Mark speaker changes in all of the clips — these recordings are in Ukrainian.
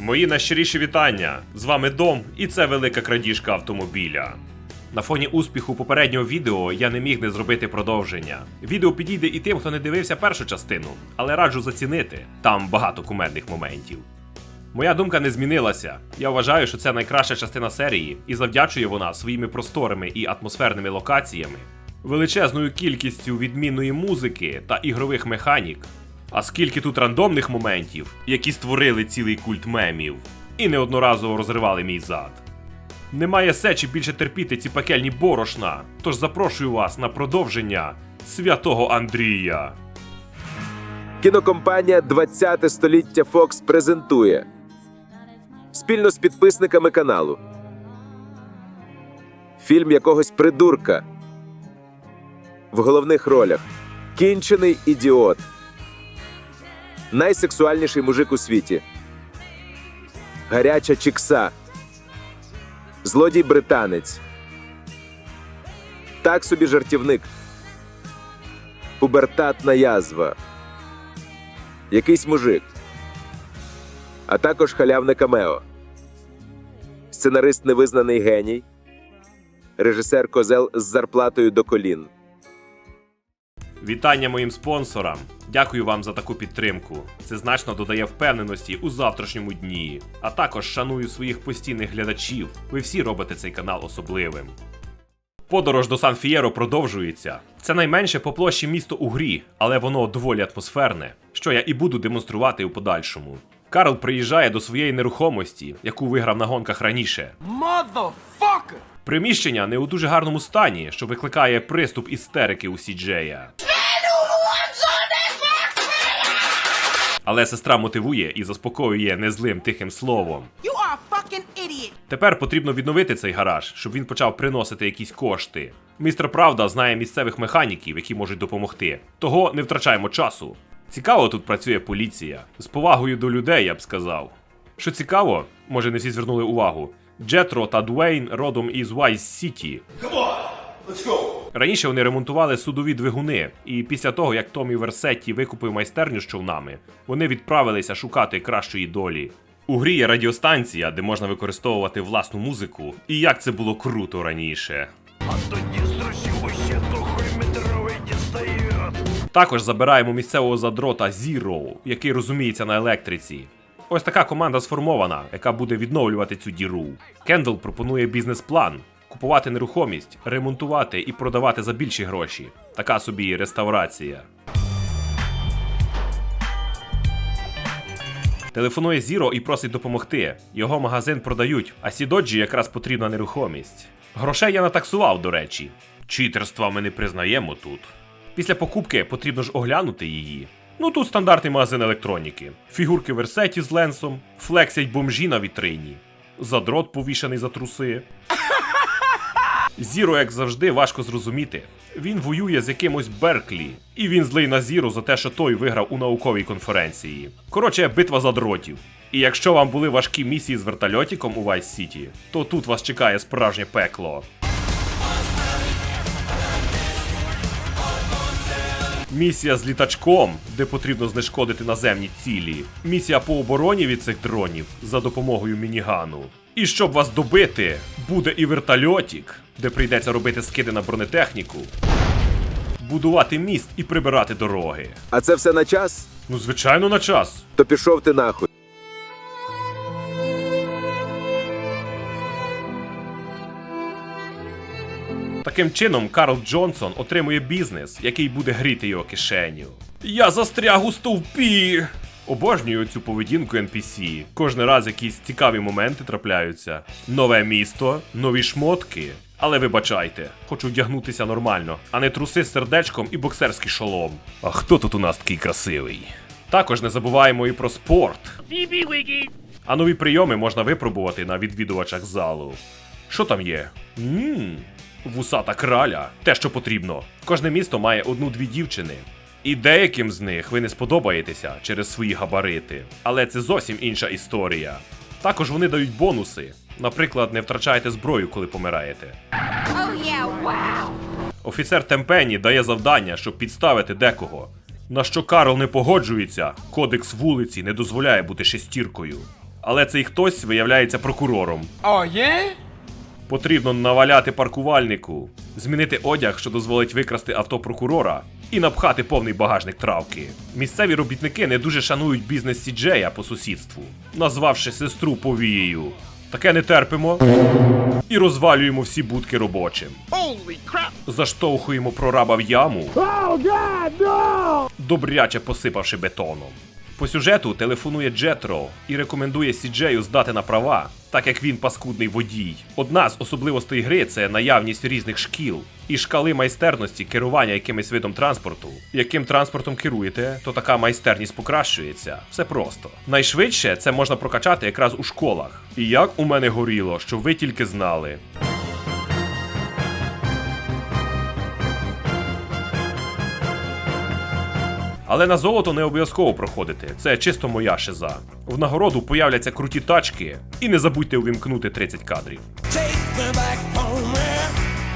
Speaker 1: Мої найщиріші вітання! З вами Дом, і це велика крадіжка автомобіля. На фоні успіху попереднього відео я не міг не зробити продовження. Відео підійде і тим, хто не дивився першу частину, але раджу зацінити. Там багато кумедних моментів. Моя думка не змінилася. Я вважаю, що це найкраща частина серії, і завдячує вона своїми просторими і атмосферними локаціями, величезною кількістю відмінної музики та ігрових механік. А скільки тут рандомних моментів, які створили цілий культ мемів, і неодноразово розривали мій зад. Немає сечі більше терпіти ці пекельні борошна, тож запрошую вас на продовження святого Андрія.
Speaker 2: Кінокомпанія 20 століття Fox презентує спільно з підписниками каналу. Фільм якогось придурка. В головних ролях Кінчений ідіот. Найсексуальніший мужик у світі. Гаряча чікса. Злодій британець. Так собі жартівник. Пубертатна язва якийсь мужик, а також халявне камео, сценарист невизнаний геній, режисер козел з зарплатою до колін.
Speaker 1: Вітання моїм спонсорам. Дякую вам за таку підтримку. Це значно додає впевненості у завтрашньому дні. А також шаную своїх постійних глядачів. Ви всі робите цей канал особливим. Подорож до Сан-Фієро продовжується. Це найменше по площі місто у грі, але воно доволі атмосферне, що я і буду демонструвати у подальшому. Карл приїжджає до своєї нерухомості, яку виграв на гонках раніше.
Speaker 3: Motherfucker!
Speaker 1: Приміщення не у дуже гарному стані, що викликає приступ істерики у Сіджея. Але сестра мотивує і заспокоює незлим тихим словом.
Speaker 3: You are fucking idiot!
Speaker 1: Тепер потрібно відновити цей гараж, щоб він почав приносити якісь кошти. Містер Правда знає місцевих механіків, які можуть допомогти. Того не втрачаємо часу. Цікаво тут працює поліція. З повагою до людей, я б сказав. Що цікаво, може не всі звернули увагу. Джетро та Дуейн родом із Вайс Сіті. Раніше вони ремонтували судові двигуни, і після того, як Томі Версетті викупив майстерню з човнами, вони відправилися шукати кращої долі. У грі є радіостанція, де можна використовувати власну музику, і як це було круто раніше. Також забираємо місцевого задрота Zero, який розуміється на електриці. Ось така команда сформована, яка буде відновлювати цю діру. Кендл пропонує бізнес-план: купувати нерухомість, ремонтувати і продавати за більші гроші. Така собі реставрація. Телефонує Зіро і просить допомогти. Його магазин продають, а Сідоджі якраз потрібна нерухомість. Грошей я натаксував, до речі. Читерства ми не признаємо тут. Після покупки потрібно ж оглянути її. Ну тут стандартний магазин електроніки. Фігурки Версеті з ленсом, флексять бомжі на вітрині, задрот повішаний за труси. Зіро, як завжди, важко зрозуміти. Він воює з якимось Берклі, і він злий на Зіро за те, що той виграв у науковій конференції. Коротше, битва за дротів. І якщо вам були важкі місії з вертольотиком у Vice City, то тут вас чекає справжнє пекло. Місія з літачком, де потрібно знешкодити наземні цілі. Місія по обороні від цих дронів за допомогою мінігану. І щоб вас добити, буде і вертольотик, де прийдеться робити скиди на бронетехніку, будувати міст і прибирати дороги.
Speaker 2: А це все на час?
Speaker 1: Ну, звичайно, на час.
Speaker 2: То пішов ти нахуй.
Speaker 1: Таким чином, Карл Джонсон отримує бізнес, який буде гріти його кишеню. Я застряг у стовпі. Обожнюю цю поведінку NPC. Кожен раз якісь цікаві моменти трапляються. Нове місто, нові шмотки. Але вибачайте, хочу вдягнутися нормально, а не труси з сердечком і боксерський шолом. А хто тут у нас такий красивий? Також не забуваємо і про спорт. А нові прийоми можна випробувати на відвідувачах залу. Що там є? Ммм, вусата краля, те, що потрібно. Кожне місто має одну-дві дівчини. І деяким з них ви не сподобаєтеся через свої габарити. Але це зовсім інша історія. Також вони дають бонуси. Наприклад, не втрачайте зброю, коли помираєте.
Speaker 4: Oh yeah, wow!
Speaker 1: Офіцер Темпені дає завдання, щоб підставити декого. На що Карл не погоджується, кодекс вулиці не дозволяє бути шестіркою. Але цей хтось виявляється прокурором.
Speaker 3: Oh, yeah?
Speaker 1: Потрібно наваляти паркувальнику, змінити одяг, що дозволить викрасти авто прокурора, і напхати повний багажник травки. Місцеві робітники не дуже шанують бізнес Сіджея по сусідству, назвавши сестру повією. Таке не терпимо. І розвалюємо всі будки робочим.
Speaker 3: Holy crap!
Speaker 1: Заштовхуємо прораба в яму. Добряче посипавши бетоном. По сюжету телефонує Джетро і рекомендує Сіджею здати на права, так як він паскудний водій. Одна з особливостей гри це наявність різних шкіл і шкали майстерності керування якимось видом транспорту. Яким транспортом керуєте, то така майстерність покращується. Все просто. Найшвидше це можна прокачати якраз у школах. І як у мене горіло, щоб ви тільки знали. Але на золото не обов'язково проходити. Це чисто моя шиза. В нагороду появляться круті тачки, і не забудьте увімкнути 30 кадрів.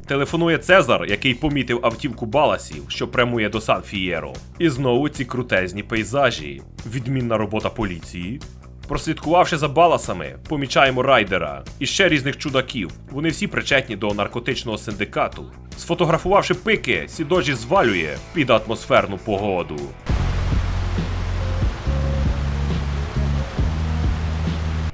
Speaker 1: Телефонує Цезар, який помітив автівку Баласів, що прямує до Сан Фієро. І знову ці крутезні пейзажі. Відмінна робота поліції. Прослідкувавши за баласами, помічаємо райдера і ще різних чудаків. Вони всі причетні до наркотичного синдикату. Сфотографувавши пики, Сідоджі звалює під атмосферну погоду.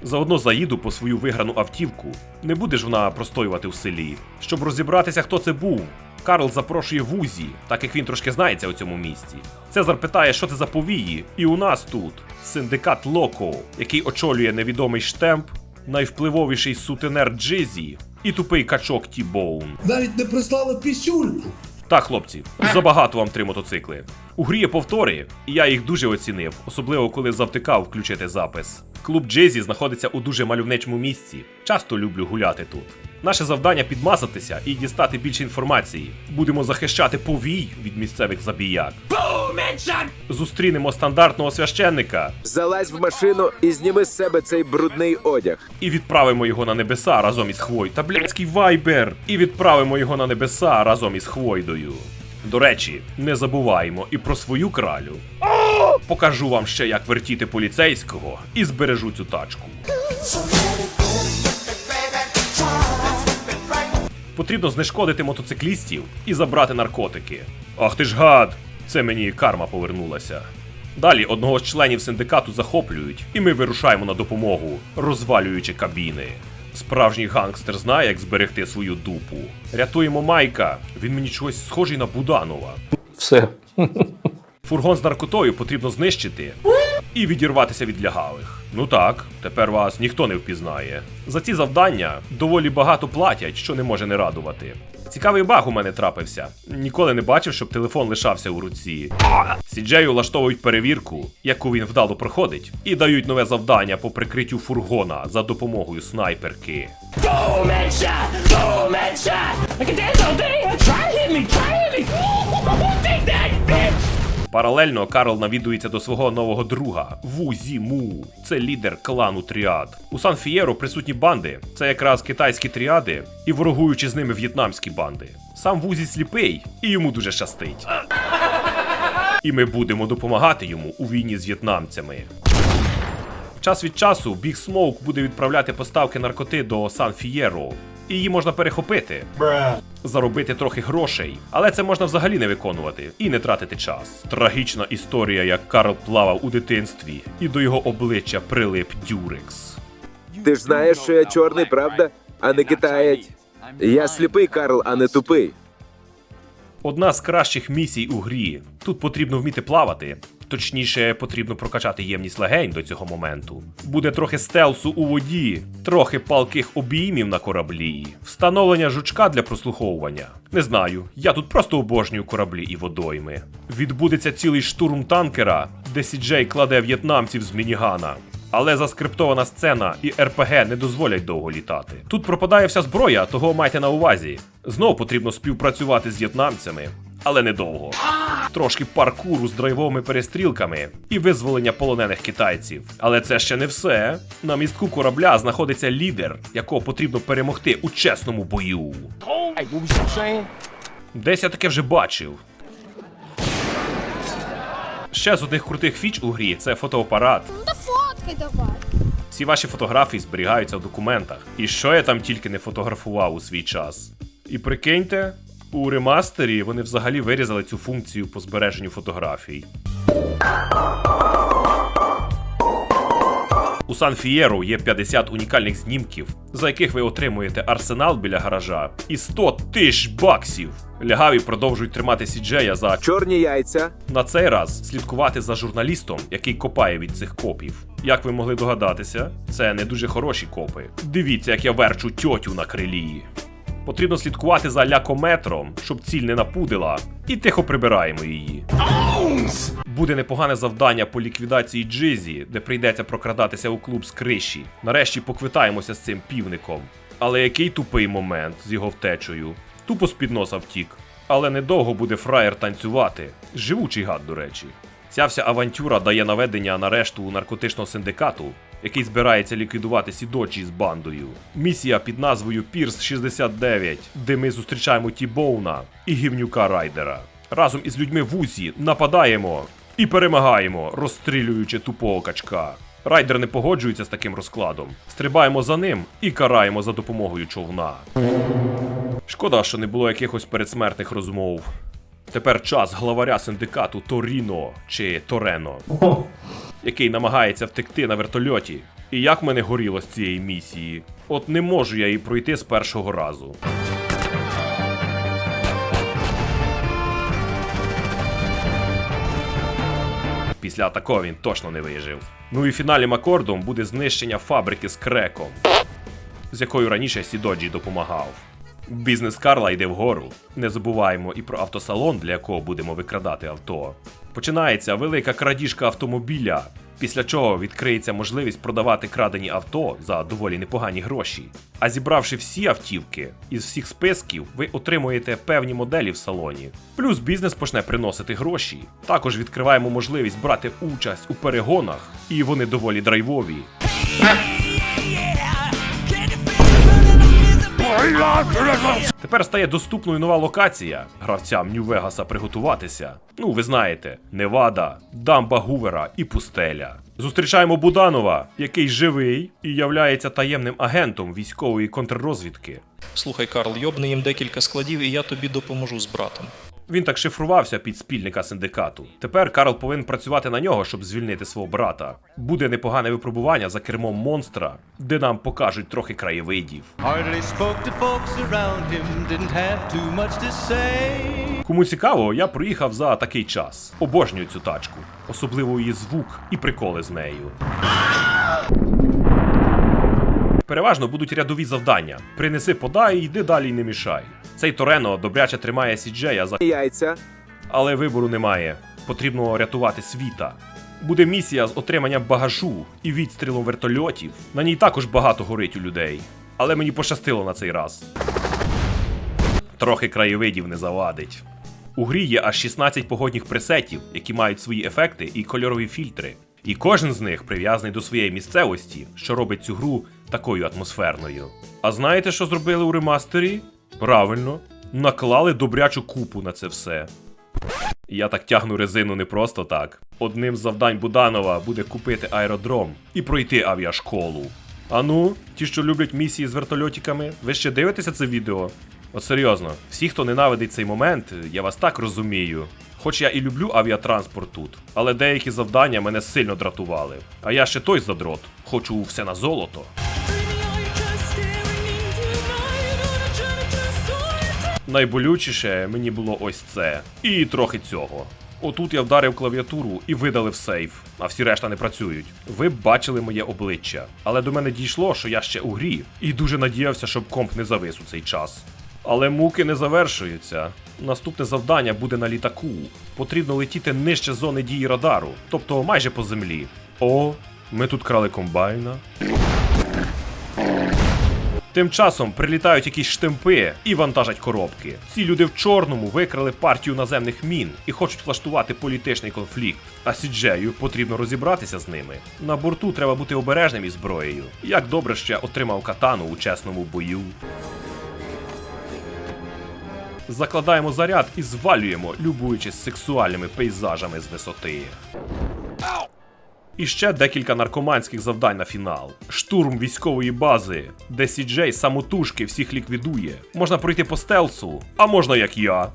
Speaker 1: Заодно заїду по свою виграну автівку. Не буде ж вона простоювати в селі. Щоб розібратися, хто це був. Карл запрошує Вузі, так як він трошки знається у цьому місті. Цезар питає, що це за повії, і у нас тут синдикат Локо, який очолює невідомий штемп, найвпливовіший сутенер Джизі і тупий качок Ті-Боун.
Speaker 5: Навіть не прислали пісюльку.
Speaker 1: Так, хлопці, забагато вам три мотоцикли. У грі є повтори, і я їх дуже оцінив, особливо коли завтикав включити запис. Клуб Джезі знаходиться у дуже мальовничому місці. Часто люблю гуляти тут. Наше завдання підмазатися і дістати більше інформації. Будемо захищати повій від місцевих забіяк. Зустрінемо стандартного священника
Speaker 2: Залазь в машину і зніми з себе цей брудний одяг.
Speaker 1: і відправимо його на небеса разом із Хвой. Та блядський вайбер! І відправимо його на небеса разом із Хвойдою. До речі, не забуваємо і про свою кралю. Покажу вам ще, як вертіти поліцейського і збережу цю тачку. Потрібно знешкодити мотоциклістів і забрати наркотики. Ах ти ж гад! Це мені карма повернулася. Далі одного з членів синдикату захоплюють, і ми вирушаємо на допомогу, розвалюючи кабіни. Справжній гангстер знає, як зберегти свою дупу. Рятуємо Майка. Він мені чогось схожий на Буданова.
Speaker 6: Все.
Speaker 1: Фургон з наркотою потрібно знищити і відірватися від лягавих. Ну так, тепер вас ніхто не впізнає. За ці завдання доволі багато платять, що не може не радувати. Цікавий баг у мене трапився. Ніколи не бачив, щоб телефон лишався у руці. Сіджею влаштовують перевірку, яку він вдало проходить, і дають нове завдання по прикриттю фургона за допомогою снайперки.
Speaker 7: Boom
Speaker 1: Паралельно Карл навідується до свого нового друга Вузі Му. Це лідер клану Тріад. У Сан Фієро присутні банди. Це якраз китайські тріади і ворогуючи з ними в'єтнамські банди. Сам Вузі сліпий, і йому дуже щастить. І ми будемо допомагати йому у війні з в'єтнамцями. Час від часу Біг Смоук буде відправляти поставки наркоти до Сан Фієро. І її можна перехопити, заробити трохи грошей, але це можна взагалі не виконувати і не тратити час. Трагічна історія, як Карл плавав у дитинстві, і до його обличчя прилип Дюрекс.
Speaker 2: Ти ж знаєш, що я чорний, правда? А не китаєць. Я сліпий, Карл, а не тупий.
Speaker 1: Одна з кращих місій у грі. Тут потрібно вміти плавати. Точніше, потрібно прокачати ємність легень до цього моменту. Буде трохи стелсу у воді, трохи палких обіймів на кораблі, встановлення жучка для прослуховування. Не знаю, я тут просто обожнюю кораблі і водойми. Відбудеться цілий штурм танкера, де Сіджей кладе в'єтнамців з мінігана. Але заскриптована сцена і РПГ не дозволять довго літати. Тут пропадає вся зброя, того майте на увазі. Знов потрібно співпрацювати з в'єтнамцями, але недовго. Трошки паркуру з драйвовими перестрілками і визволення полонених китайців. Але це ще не все. На містку корабля знаходиться лідер, якого потрібно перемогти у чесному бою. Десь я таке вже бачив. Ще з одних крутих фіч у грі це фотоапарат.
Speaker 4: Ну да фоткай давай.
Speaker 1: Всі ваші фотографії зберігаються в документах. І що я там тільки не фотографував у свій час. І прикиньте, у ремастері вони взагалі вирізали цю функцію по збереженню фотографій. У Сан Фієру є 50 унікальних знімків, за яких ви отримуєте арсенал біля гаража і 100 тисяч баксів. Лягаві продовжують тримати Сіджея за
Speaker 2: Чорні яйця.
Speaker 1: на цей раз слідкувати за журналістом, який копає від цих копів. Як ви могли догадатися, це не дуже хороші копи. Дивіться, як я верчу тьотю на крилі. Потрібно слідкувати за лякометром, щоб ціль не напудила, і тихо прибираємо її. Буде непогане завдання по ліквідації Джизі, де прийдеться прокрадатися у клуб з криші. Нарешті поквитаємося з цим півником. Але який тупий момент з його втечею. Тупо з-під носа втік. Але недовго буде фраєр танцювати. Живучий гад, до речі. Ця вся авантюра дає наведення на решту наркотичного синдикату, який збирається ліквідувати Сідоджі з бандою. Місія під назвою Пірс 69, де ми зустрічаємо Тібоуна і гівнюка Райдера. Разом із людьми в Усі нападаємо і перемагаємо, розстрілюючи тупого качка. Райдер не погоджується з таким розкладом. Стрибаємо за ним і караємо за допомогою човна. Шкода, що не було якихось передсмертних розмов. Тепер час главаря синдикату Торіно чи Торено, який намагається втекти на вертольоті. І як мене горіло з цієї місії. От не можу я її пройти з першого разу. Після такого він точно не вижив. Ну і фінальним акордом буде знищення фабрики з креком з якою раніше Сідоджі допомагав. Бізнес Карла йде вгору. Не забуваємо і про автосалон, для якого будемо викрадати авто. Починається велика крадіжка автомобіля, після чого відкриється можливість продавати крадені авто за доволі непогані гроші. А зібравши всі автівки із всіх списків, ви отримуєте певні моделі в салоні. Плюс бізнес почне приносити гроші. Також відкриваємо можливість брати участь у перегонах, і вони доволі драйвові. Тепер стає доступною нова локація гравцям Нью-Вегаса приготуватися. Ну, ви знаєте, Невада, Дамба Гувера і Пустеля. Зустрічаємо Буданова, який живий і являється таємним агентом військової контррозвідки.
Speaker 6: Слухай, Карл, йобни їм декілька складів, і я тобі допоможу з братом.
Speaker 1: Він так шифрувався під спільника синдикату. Тепер Карл повинен працювати на нього, щоб звільнити свого брата. Буде непогане випробування за кермом монстра, де нам покажуть трохи краєвидів. Кому цікаво, я проїхав за такий час. Обожнюю цю тачку, особливо її звук і приколи з нею. Переважно будуть рядові завдання. Принеси подай, йди далі не мішай. Цей Торено добряче тримає Сіджея за
Speaker 2: Яйця.
Speaker 1: але вибору немає. Потрібно рятувати світа. Буде місія з отриманням багажу і відстрілом вертольотів. На ній також багато горить у людей. Але мені пощастило на цей раз. Трохи краєвидів не завадить. У грі є аж 16 погодних пресетів, які мають свої ефекти і кольорові фільтри. І кожен з них прив'язаний до своєї місцевості, що робить цю гру такою атмосферною. А знаєте, що зробили у ремастері? Правильно, наклали добрячу купу на це все. Я так тягну резину не просто так. Одним з завдань Буданова буде купити аеродром і пройти авіашколу. А ну, ті, що люблять місії з вертольотиками, ви ще дивитеся це відео? От серйозно, всі, хто ненавидить цей момент, я вас так розумію. Хоч я і люблю авіатранспорт тут, але деякі завдання мене сильно дратували. А я ще той задрот, хочу все на золото. Найболючіше мені було ось це. І трохи цього. Отут я вдарив клавіатуру і видалив сейф, а всі решта не працюють. Ви б бачили моє обличчя, але до мене дійшло, що я ще у грі, і дуже надіявся, щоб комп не завис у цей час. Але муки не завершуються. Наступне завдання буде на літаку. Потрібно летіти нижче зони дії радару, тобто майже по землі. О, ми тут крали комбайна. Тим часом прилітають якісь штемпи і вантажать коробки. Ці люди в чорному викрали партію наземних мін і хочуть влаштувати політичний конфлікт. А Сіджею потрібно розібратися з ними. На борту треба бути обережним із зброєю. Як добре ще отримав катану у чесному бою. Закладаємо заряд і звалюємо, любуючись сексуальними пейзажами з висоти. І ще декілька наркоманських завдань на фінал. Штурм військової бази, де Сіджей самотужки всіх ліквідує. Можна пройти по стелсу, а можна як я.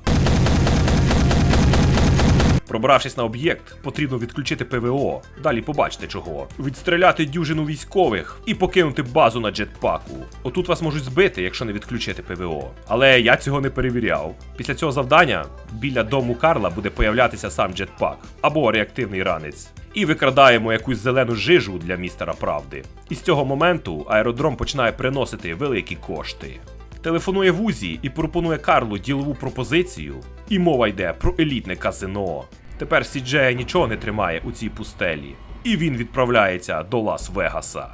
Speaker 1: Пробравшись на об'єкт, потрібно відключити ПВО. Далі побачите чого. Відстріляти дюжину військових і покинути базу на джетпаку. Отут вас можуть збити, якщо не відключити ПВО. Але я цього не перевіряв. Після цього завдання біля дому Карла буде появлятися сам джетпак або реактивний ранець. І викрадаємо якусь зелену жижу для містера правди. І з цього моменту аеродром починає приносити великі кошти. Телефонує Вузі і пропонує Карлу ділову пропозицію, і мова йде про елітне казино. Тепер Сіджея нічого не тримає у цій пустелі, і він відправляється до Лас-Вегаса.